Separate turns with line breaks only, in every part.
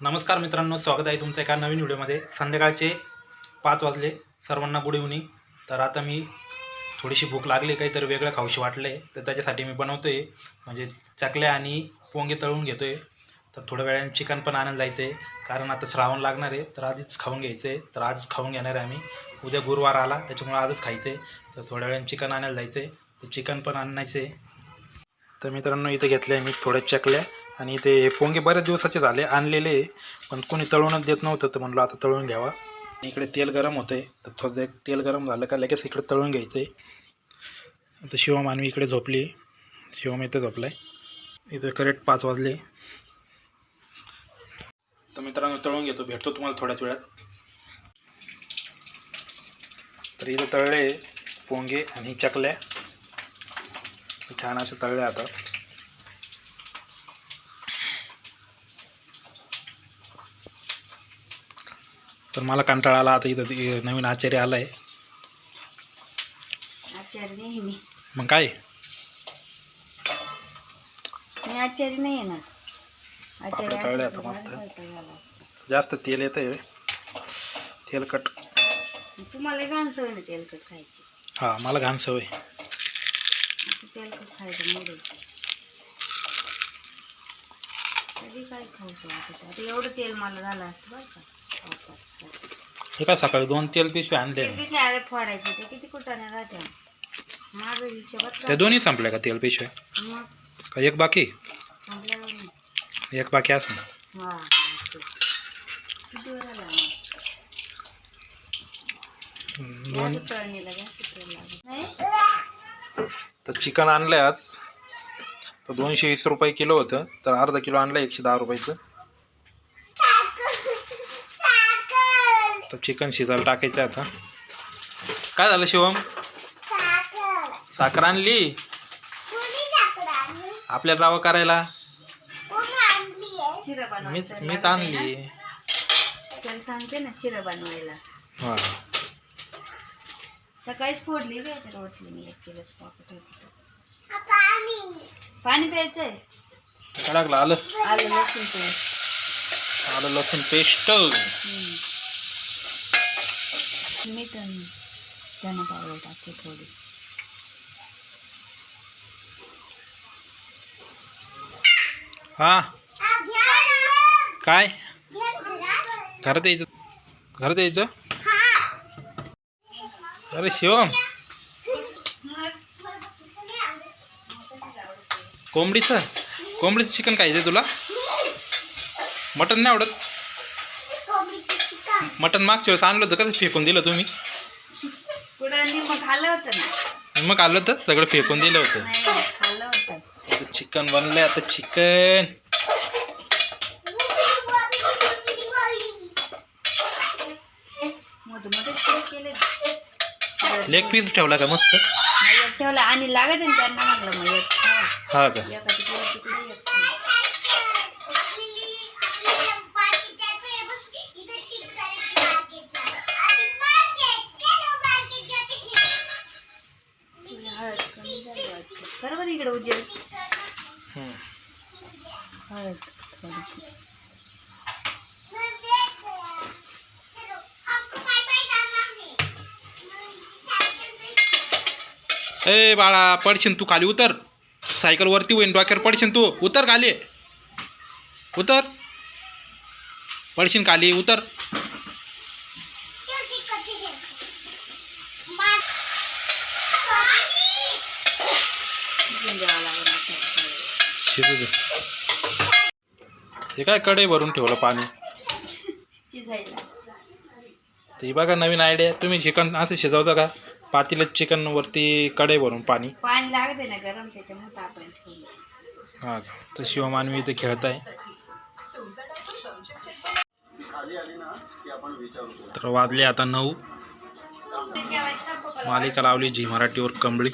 नमस्कार मित्रांनो स्वागत आहे तुमचं एका नवीन व्हिडिओमध्ये. संध्याकाळचे पाच वाजले सर्वांना गुड इव्हनिंग तर आता मी थोडीशी भूक लागली काहीतरी वेगळं खाऊशी वाटले तर त्याच्यासाठी मी बनवतो आहे म्हणजे चकल्या आणि पोंगे तळून घेतो आहे तर थोड्या वेळाने चिकन पण आणायला जायचं आहे कारण आता श्रावण लागणार आहे तर आधीच खाऊन घ्यायचं आहे तर आज खाऊन घेणार आहे आम्ही. उद्या गुरुवार आला त्याच्यामुळे आजच खायचं आहे तर थोड्या वेळाने चिकन आणायला जायचं आहे तर चिकन पण आणायचं आहे तर मित्रांनो इथे घेतलं आहे मी थोड्या चकल्या. आणि ते पोंगे बऱ्याच दिवसाचे झाले आणलेले पण कोणी तळूनच देत नव्हतं तर म्हणलं आता तळून घ्यावा. आणि इकडे तेल गरम होतं आहे तर थोडं तेल गरम झालं का लगेच इकडे तळून घ्यायचं आहे आता शिवम आणि इकडे झोपली शिवम इथे झोपला आहे इथे करेक्ट पाच वाजले. तर मित्रांनो तळून घेतो. भेटतो तुम्हाला थोड्याच वेळात. तर इथं तळले पोंगे आणि चकल्या. छान असे तळले आता. तर मला कंटाळा आला. आता इथं नवीन आचार्य आला आहे मग काय?
मी आचार्य नाही येणार.
आता मस्त. जास्त तेल येतं आहे तेलकट
तुम्हाला घाण सवय ना तेलकट खायची.
हां मला घाण सवय.
तेलकट खायचं मोडे. कधी काय खाऊ आता एवढं तेल मला झालं असतं बरं का.
हे काय सकाळी दोन तेल पिशवी आणले?
ते पिठले आळे फोडायचे ते किती कुठाने राहते? माझं हिशोबात
त्या दोन्ही संपल्या का तेल पिशव्या?
मग?
का एक बाकी?
नाही.
एक बाकी असं
हा बापरे. किती वेळ झाला मग?
दोन.
जास्त तळणीला जास्त तेल लागत. नाही?
तर चिकन आणलं आहे आज. तर दोनशे वीस रुपये किलो होतं. तर अर्धा किलो आणलं एकशे दहा रुपयाचं. तर चिकन शिजायला टाकायचं आहे आता. काय झालं शिवम? साखर आणली? आपल्याला रावं करायला?
शिरा
मीच
बनवायचं
मीच आणली?
त्याला सांगते ना शिरा बनवायला.
हां.
सकाळीच फोडली मी एक किलोच पाणी प्यायचंय?
काय लागलं? आलं.
आलं लसूण पेस्ट.
आलं लसूण पेस्ट.
मीठ आणि त्यांना पावडर टाकते थोडी
हा काय घरात यायचं घरात यायचं अरे शिवम कोंबडीचं कोंबडीचं चिकन खायचं तुला मटन नाही आवडत मटन मागच्या वेळेस आणलं होतं कसं फेकून दिलं तुम्ही?
पुढं निम खाल्लं होतं ना.
मग आलं तर सगळं फेकून दिलं होतं.
नाही खाल्लं होतं.
आता चिकन बनलंय आता चिकन
मोठे मोठे पीस केले.
लेग पीस ठेवला का मस्त?
एक ठेवला आणि लागत आहे ना त्यांना म्हटलं मग एक ठेवा.
हा का
तिकडे तिकडे एक ठेवा. तुला हळद कमी झाली वाटतं बरोबर इकडे उजेड.
हम्म.
हळद थोडीशी.
ए बाळा पडशील तू खाली उतर. सायकल वरती होईन डोक्यावर पडशील तू. उतर खाली. उतर. पडशील खाली उतर.
शिजून द्यावं लागेल आता.
शिजू दे. हे काय कढई भरून ठेवलं पाणी?
शिजायला
ते बघा नवीन आयडिया तुम्ही चिकन असं शिजवता का? पातीला चिकन वरती कढई भरून पाणी.
पाणी लागते ना गरम त्याच्यामुळे तापायला ठेवलं.
हा तर शिवमानवी इथे खेळत आहे. तर वाजले आता नऊ. मालिका लावली झी मराठीवर कंबळी.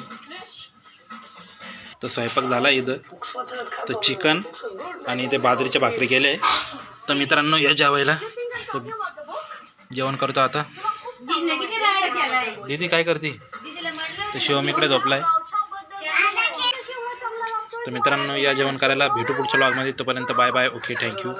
तर स्वयंपाक झाला इथं. तर चिकन आणि इथे बाजरीच्या भाकरी केले तर मित्रांनो या जेवायला. तर जेवण करतो आता. दीदी काय करते? तर शिवम इकडे झोपलाय. तर मित्रांनो या जेवण करायला भेटू पुढच्या लॉगमध्ये तोपर्यंत बाय बाय. Okay thank you